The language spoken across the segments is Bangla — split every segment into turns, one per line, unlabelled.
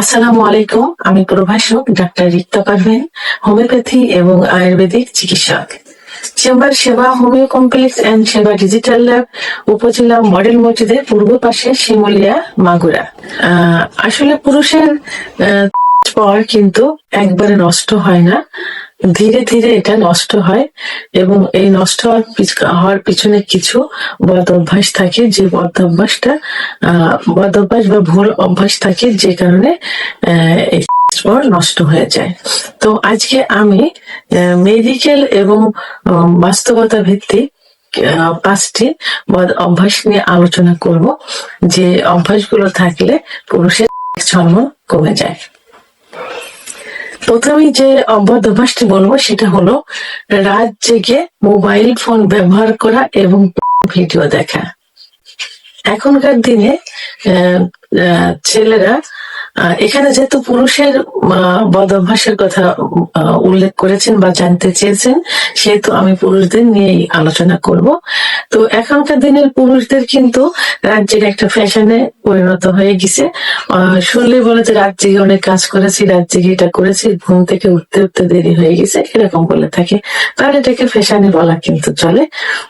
আসসালামু আলাইকুম, আমি প্রভাষক ডাক্তার রিক্তা পারভেন, হোমিওপ্যাথি এবং আয়ুর্বেদিক চিকিৎসক। Chamber Seba homeo complex and Seba digital lab উপজেলা মডেল মসজিদের পূর্ব পাশে শিমুলিয়া, মাগুরা। আসলে পুরুষের পর কিন্তু একবারে নষ্ট হয় না। ধীরে ধীরে এটা নষ্ট হয় এবং এই নষ্ট হওয়ার হওয়ার পিছনে কিছু বদ অভ্যাস থাকে যে বদ অভ্যাসটা বদ অভ্যাস বা ভুল অভ্যাস থাকে যে কারণে নষ্ট হয়ে যায়। তো আজকে আমি মেডিকেল এবং বাস্তবতা ভিত্তিক পাঁচটি বদ অভ্যাস নিয়ে আলোচনা করব। যে অভ্যাসগুলো থাকলে পুরুষের হরমোন কমে যায়। প্রথমেই যে অবধ অভ্যাসটি বলব, সেটা হলো রাত জেগে মোবাইল ফোন ব্যবহার করা এবং ভিডিও দেখা। এখনকার দিনে ছেলেরা এখানে যেহেতু পুরুষের আহ, বদ অভ্যাসের কথা উল্লেখ করেছেন বা জানতে চেয়েছেন সেহেতু আমি পুরুষদের নিয়েই আলোচনা করব। তো এখনকার দিনের পুরুষদের কিন্তু রাজ্যের একটা ফ্যাশনে পরিণত হয়ে গেছে। শুনলে বলে যে রাত জেগে অনেক কাজ করেছি রাত জেগে এটা করেছি ঘুম থেকে উঠতে উঠতে দেরি হয়ে গেছে এরকম বলে থাকে। তাহলে এটাকে ফ্যাশনে বলা কিন্তু চলে।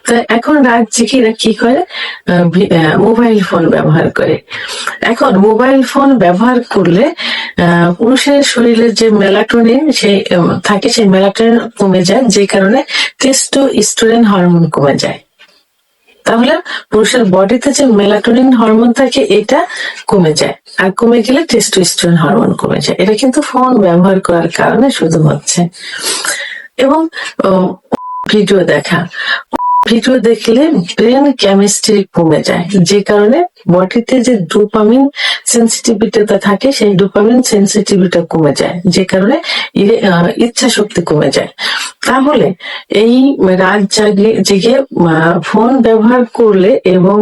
তো এখন রাত জেগে এরা কি করে? মোবাইল ফোন ব্যবহার করে। এখন মোবাইল ফোন ব্যবহার করলে পুরুষের শরীরে যে মেলাটোনিন সেই থাকে সেই মেলাটোনিন কমে যায়, যে কারণে টেস্টো স্টোরেন হরমোন কমে যায়। তাহলে পুরুষের বডিতে যে মেলাটোনিন হরমোন থাকে, এটা কমে যায়। আর কমে গেলে টেস্টোস্টেরন হরমোন কমে যায়। এটা কিন্তু ফোন ব্যবহার করার কারণে শুধু হচ্ছে এবং ভিডিও দেখা। ভিডিও দেখলে ব্রেন কেমিস্ট্রি কমে যায়। যে কারণে বডিতে যে ডোপামিন সেন্সিটিভিটিটা থাকে, সেই ডোপামিন সেন্সিটিভিটা কমে যায়। যে কারণে ইচ্ছা শক্তি কমে যায়। তাহলে এই রাত জাগে জেগে ফোন ব্যবহার করলে এবং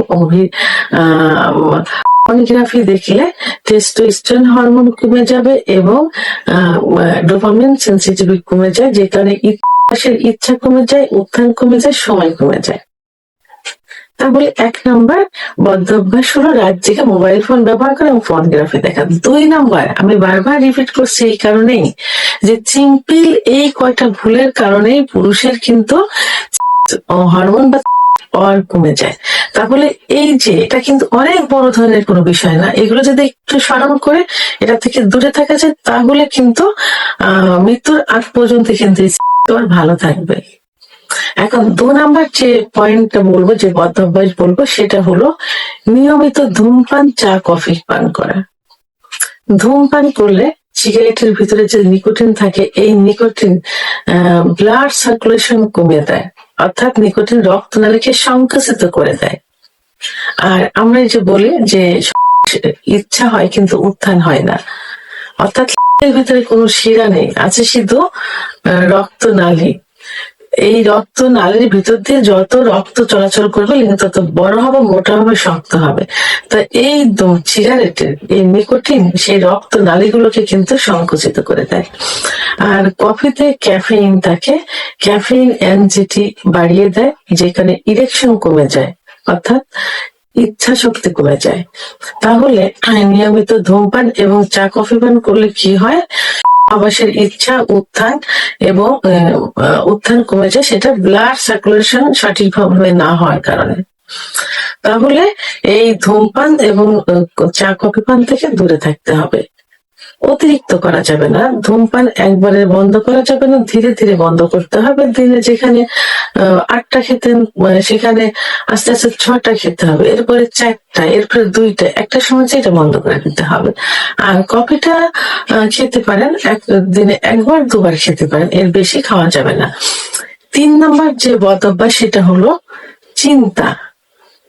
পর্নোগ্রাফি দেখলে টেস্টোস্টেরন হরমোন কমে যাবে এবং ডোপামিন সেন্সিটিভিটি কমে যায়, যে কারণে ইচ্ছার ইচ্ছা কমে যায়, উত্থান কমে যায়, সময় কমে যায়। তাহলে এক নম্বর বদ্ধ অভ্যাস হলো রাত জেগে মোবাইল ফোন ব্যবহার করে এবং ফোনগ্রাফি দেখা। দুই নম্বর, আমি বারবার রিপিট করছি এই কারণেই যে সিম্পল এই কয়টা ভুলের কারণেই পুরুষের কিন্তু হরমোন বা পাওয়ার কমে যায়। তাহলে এই যে, এটা কিন্তু অনেক বড় ধরনের কোনো বিষয় না। এগুলো যদি একটু স্মরণ করে এটা থেকে দূরে থাকা যায়, তাহলে কিন্তু মৃত্যুর আগ পর্যন্ত কিন্তু তোমার ভালো থাকবে। এখন দু নাম্বার যে পয়েন্টটা বলব, যে বদ্ধ অভ্যাস বলব, সেটা হলো নিয়মিত ধূমপান, চা, কফি, পান করা। ধূমপান করলে সিগারেটের ভিতরে যে নিকোটিন থাকে, এই নিকোটিন ব্লাড সার্কুলেশন কমে দেয়। অর্থাৎ নিকোটিন রক্তনালীকে সংকুচিত করে দেয়। আর আমরা যে বলি যে ইচ্ছা হয় কিন্তু উত্থান হয় না। অর্থাৎ ভিতরে কোনো শিরা নেই। আছে শুধু রক্তনালী এই রক্ত নালীর ভিতর দিয়ে যত রক্ত চলাচল করবে লিঙ্গ তত বড় হবে, মোটা হবে, শক্ত হবে। তা এই সিগারেটের, এই নিকোটিন, সেই রক্ত নালীগুলোকে কিন্তু সংকুচিত করে দেয়। আর কফিতে ক্যাফেইন থাকে। ক্যাফেইন অ্যানজিটি বাড়িয়ে দেয়, যেখানে ইরেকশন কমে যায়, অর্থাৎ ইচ্ছা শক্তি কমে যায়। তাহলে নিয়মিত ধূমপান এবং চা কফি পান করলে কি হয়? আবাসের ইচ্ছা, উত্থান এবং উত্থান কমে যায় সেটা ব্লাড সার্কুলেশন সঠিকভাবে না হওয়ার কারণে। তাহলে এই ধূমপান এবং চা কফি পান থেকে দূরে থাকতে হবে। অতিরিক্ত করা যাবে না। ধূমপান একবারে বন্ধ করা যাবে না। ধীরে ধীরে বন্ধ করতে হবে। দিনে যেখানে আটটা খেতেন আহ, সেখানে আস্তে আস্তে ছটা খেতে হবে। এরপরে চারটা এরপরে দুইটা একটা সময় এটা বন্ধ করে দিতে হবে। আর কফিটা খেতে পারেন। এক দিনে একবার দুবার খেতে পারেন। এর বেশি খাওয়া যাবে না। তিন নম্বর যে বদ অভ্যাস সেটা হলো চিন্তা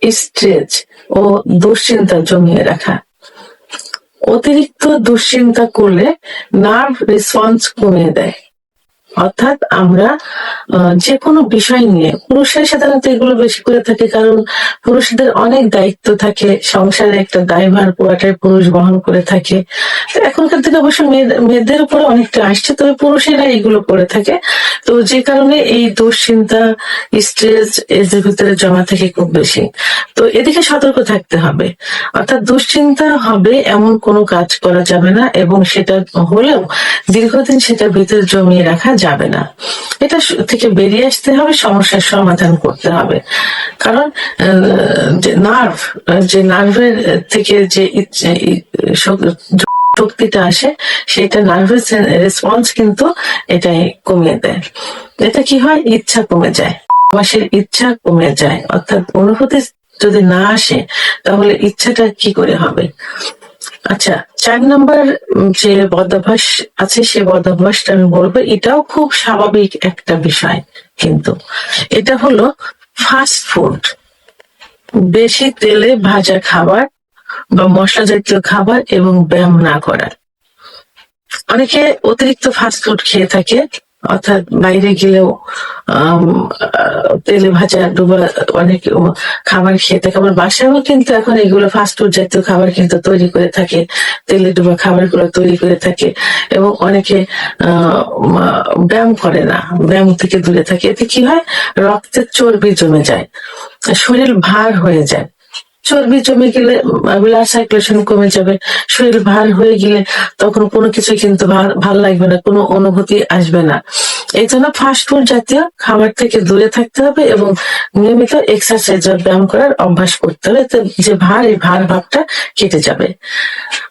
স্ট্রেস ও দুশ্চিন্তা জমিয়ে রাখা। অতিরিক্ত দুশ্চিন্তা করলে নার্ভ রেসপন্স কমিয়ে দেয়। অর্থাৎ আমরা যে কোনো বিষয় নিয়ে, পুরুষের সাধারণত এগুলো বেশি করে থাকে কারণ পুরুষদের অনেক দায়িত্ব থাকে, সংসারে একটা দায়ভার পুরাটাই পুরুষ বহন করে থাকে। এখনকার দিনে অবশ্য মেয়েদের- উপরে অনেকটা আসছে, তবে পুরুষেরা এইগুলো করে থাকে। তো যে কারণে এই দুশ্চিন্তা স্ট্রেস এদের ভিতরে জমা থাকে খুব বেশি। তো এদিকে সতর্ক থাকতে হবে। অর্থাৎ দুশ্চিন্তা হবে এমন কোনো কাজ করা যাবে না এবং সেটা হলেও দীর্ঘদিন সেটা ভিতরে জমিয়ে রাখা যাবে না। এটা থেকে বেরিয়ে আসতে হবে, সমস্যার সমাধান করতে হবে। কারণ নার্ভ যে নার্ভের থেকে যে শক্তিটা আসে, সেটা নার্ভাস রেসপন্স কিন্তু এটাই কমিয়ে দেয়। এটা কি হয়? ইচ্ছা কমে যায়। মাসের ইচ্ছা কমে যায়। অর্থাৎ অনুভূতি যদি না আসে, তাহলে ইচ্ছাটা কি করে হবে? আচ্ছা চার নম্বর যে বদাভ্যাস আছে, সে বদাভ্যাসটা আমি বলব, এটাও খুব স্বাভাবিক একটা বিষয় কিন্তু। এটা হলো ফাস্ট ফুড বেশি তেলে ভাজা খাবার বা মশলা জাতীয় খাবার এবং ব্যায়াম না করা। অনেকে অতিরিক্ত ফাস্ট ফুড খেয়ে থাকে অর্থাৎ বাইরে গেলেও তেলে ভাজা ডুবা অনেক খাবার থাকে। আমার বাসায়ও কিন্তু এখন এগুলো ফাস্ট ফুড জাতীয় খাবার কিন্তু তৈরি করে থাকে। তেলে ডুবা খাবারগুলো তৈরি করে থাকে এবং অনেকে ব্যায়াম করে না, ব্যায়াম থেকে দূরে থাকে। এতে কি হয়? রক্তের চর্বি জমে যায়। শরীর ভার হয়ে যায়। চর্বি জমে গেলে ব্লাড সার্কুলেশন কমে যাবে, শরীর ভার হয়ে গেলে তখন কোনো কিছু কিন্তু ভাল- লাগবে না, কোনো অনুভূতি আসবে না। এই জন্য ফাস্টফুড জাতীয় খাবার থেকে দূরে থাকতে হবে এবং নিয়মিত এক্সারসাইজ বা ব্যায়াম করার অভ্যাস করতে হবে যে ভার, এই ভার ভাবটা কেটে যাবে।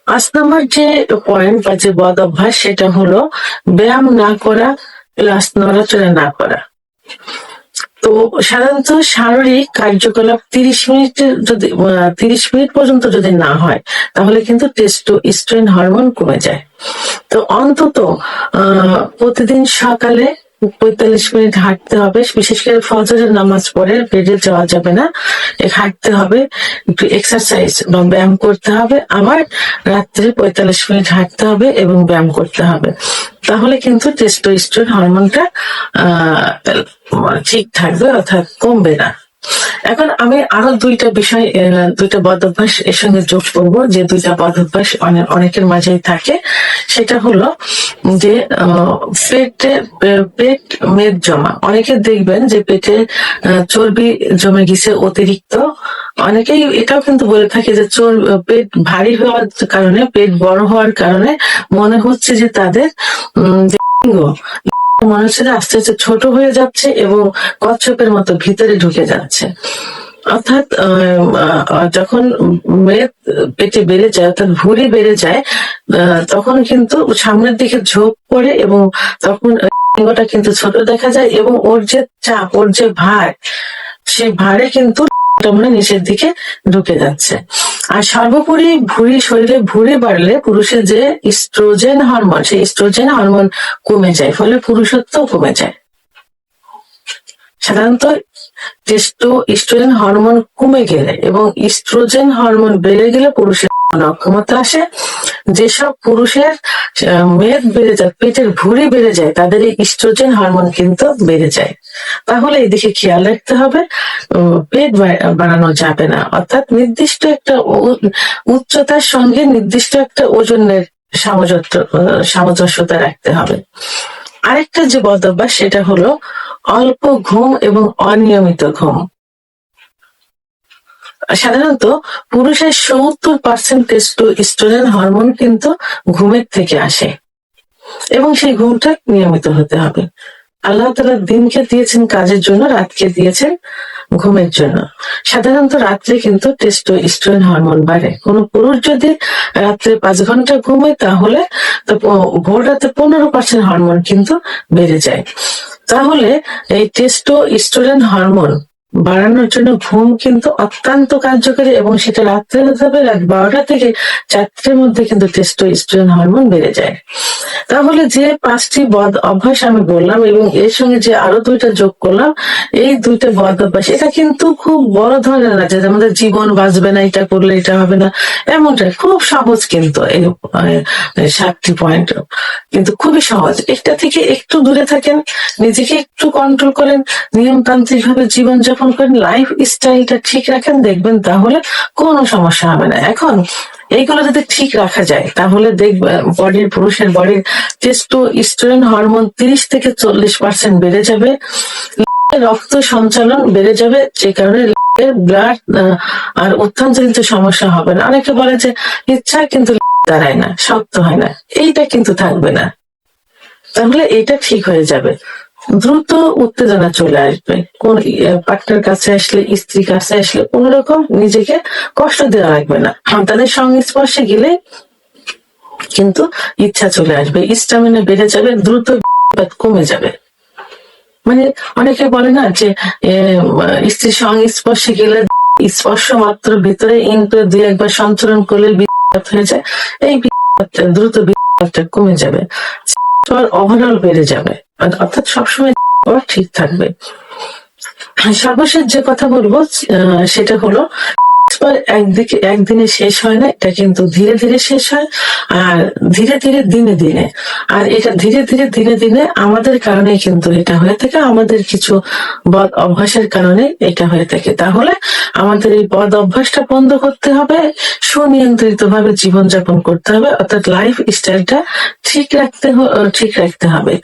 পাঁচ নম্বর যে পয়েন্ট বা যে বদ অভ্যাস, সেটা হলো ব্যায়াম না করা প্লাস নড়াচড়া না করা। তো সাধারণত শারীরিক কার্যকলাপ তিরিশ মিনিট যদি তিরিশ মিনিট পর্যন্ত যদি না হয়, তাহলে কিন্তু টেস্টো স্ট্রেন হরমোন কমে যায়। তো অন্তত প্রতিদিন সকালে পঁয়তাল্লিশ মিনিট হাঁটতে হবে। বিশেষ করে ফজরের নামাজ পড়ে বেডে যাওয়া যাবে না। হাঁটতে হবে, একটু এক্সারসাইজ বা ব্যায়াম করতে হবে। আবার রাত্রে পঁয়তাল্লিশ মিনিট হাঁটতে হবে এবং ব্যায়াম করতে হবে। তাহলে কিন্তু টেস্টোস্টেরন হরমোনটা ঠিক থাকবে অর্থাৎ কমবে না। এখন আমি আরও দুইটা বিষয় দুইটা বদভ্যাস এর সঙ্গে যোগ করব, যে দুইটা বদভ্যাস অনে- অনেকের মাঝেই থাকে। সেটা হলো যে পেটে পেট মেদ জমা। অনেকে দেখবেন যে পেটে চর্বি জমে গেছে অতিরিক্ত। অনেকেই এটাও কিন্তু বলে থাকে যে চোর পেট ভারী হওয়ার কারণে, পেট বড় হওয়ার কারণে মনে হচ্ছে যে তাদের মনে যে আস্তে আস্তে ছোট হয়ে যাচ্ছে এবং কচ্ছপের মতো ভিতরে ঢুকে যাচ্ছে। অর্থাৎ যখন মেদ পেটে বেড়ে যায়, অর্থাৎ ভুঁড়ি বেড়ে যায় তখন কিন্তু সামনের দিকে ঝোপ পড়ে এবং তখন লিঙ্গটা কিন্তু ছোট দেখা যায় এবং ওর যে চাপ, ওর যে ভার, সেই ভারে কিন্তু মানে নিচের দিকে ঢুকে যাচ্ছে। আর সর্বোপরি ভুঁড়ি শরীরে ভুঁড়ি বাড়লে পুরুষের যে ইস্ট্রোজেন হরমোন সেই ইস্ট্রোজেন হরমোন কমে যায়, ফলে পুরুষত্ব কমে যায়। সাধারণত টেস্টো ইস্ট্রোজেন হরমোন কমে গেলে এবং ইস্ট্রোজেন হরমোন বেড়ে গেলে পুরুষের অক্ষমতা আসে, যেসব পুরুষের মেদ বেড়ে যায়, পেটের ভুঁড়ি বেড়ে যায়, তাদের এই ইস্ট্রোজেন হরমোন কিন্তু বেড়ে যায়। তাহলে এদিকে খেয়াল রাখতে হবে পেট বাড়ানো যাবে না। অর্থাৎ নির্দিষ্ট একটা উচ্চতার সঙ্গে নির্দিষ্ট একটা ওজনের সামঞ্জস্য সামঞ্জস্যতা রাখতে হবে। আরেকটা যে বদভ্যাস সেটা হলো অল্প ঘুম এবং অনিয়মিত ঘুম। সাধারণত পুরুষের সত্তর পার্সেন্ট টেস্টোস্টেরন হরমোন কিন্তু ঘুমের থেকে আসে। এবং সেই ঘুমটা নিয়মিত হতে হবে। আল্লাহ তালা দিনকে দিয়েছেন কাজের জন্য, রাতকে দিয়েছেন ঘুমের জন্য। সাধারণত রাত্রে কিন্তু টেস্টো টেস্টোস্টেরন হরমোন বাড়ে। কোন পুরুষ যদি রাত্রে পাঁচ ঘণ্টা ঘুমায়, তাহলে ভোর রাতে পনেরো পার্সেন্ট হরমোন কিন্তু বেড়ে যায়। তাহলে এই টেস্টো টেস্টোস্টেরন হরমোন বাড়ানোর জন্য ঘুম কিন্তু অত্যন্ত কার্যকরী এবং সেটা রাত্রে হতে হবে রাত বারোটা থেকে চারটের মধ্যে কিন্তু টেস্টোস্টেরন হরমোন বেড়ে যায়। তাহলে যে পাঁচটি বদ অভ্যাস আমি বললাম এবং এর সঙ্গে যে আরও দুইটা যোগ করলাম, এই দুইটা বদ অভ্যাস, এটা কিন্তু খুব বড় ধরনের না যে আমাদের জীবন বাঁচবে না, এটা করলে এটা হবে না এমনটা খুব সহজ কিন্তু এই সাতটি পয়েন্ট কিন্তু খুবই সহজ। এটা থেকে একটু দূরে থাকেন, নিজেকে একটু কন্ট্রোল করেন নিয়মতান্ত্রিক ভাবে জীবনযাপন করেন লাইফ স্টাইলটা ঠিক রাখেন, দেখবেন তাহলে কোনো সমস্যা হবে না। এখন, এইগুলো যদি ঠিক রাখা যায়, তাহলে দেখবেন বডির, পুরুষের বডির টেস্টো স্টোরেন হরমোন তিরিশ থেকে চল্লিশ পার্সেন্ট বেড়ে যাবে। রক্ত সঞ্চালন বেড়ে যাবে, যে কারণে ব্লাড আর অত্যন্তজনিত সমস্যা হবে না। অনেকে বলে যে, ইচ্ছা কিন্তু দাঁড়ায় না, শক্ত হয় না। এইটা কিন্তু থাকবে না। তাহলে এটা ঠিক হয়ে যাবে। দ্রুত উত্তেজনা চলে আসবে। কোন পার্টনার কাছে আসলে, স্ত্রীর কাছে আসলে কোন রকম নিজেকে কষ্ট দেওয়া লাগবে না। তাদের সংস্পর্শে গেলে কিন্তু ইচ্ছা চলে আসবে। স্টামিনা বেড়ে যাবে, দ্রুত কমে যাবে। মানে অনেকে বলে না যে স্ত্রীর সংস্পর্শে গেলে স্পর্শ মাত্র ভিতরে ইন্টু দুই একবার সঞ্চালন করলে বিপদ হয়ে যায়। এই দ্রুত বিপদটা কমে যাবে। ওভারঅল বেড়ে যাবে। অর্থাৎ সবসময় ঠিক থাকবে। সর্বশেষ যে কথা বলব সেটা হলো একদিকে, একদিনে শেষ হয় না, এটা কিন্তু ধীরে ধীরে শেষ হয়, আর ধীরে ধীরে দিনে দিনে। আর এটা ধীরে ধীরে, দিনে দিনে আমাদের কারণে কিন্তু এটা হয়ে থাকে, আমাদের কিছু বদ অভ্যাসের কারণে এটা হয়ে থাকে। তাহলে আমাদের এই বদ অভ্যাসটা বন্ধ করতে হবে সুনিয়ন্ত্রিত ভাবে জীবনযাপন করতে হবে, অর্থাৎ লাইফ স্টাইলটা ঠিক রাখতে ঠিক রাখতে হবে।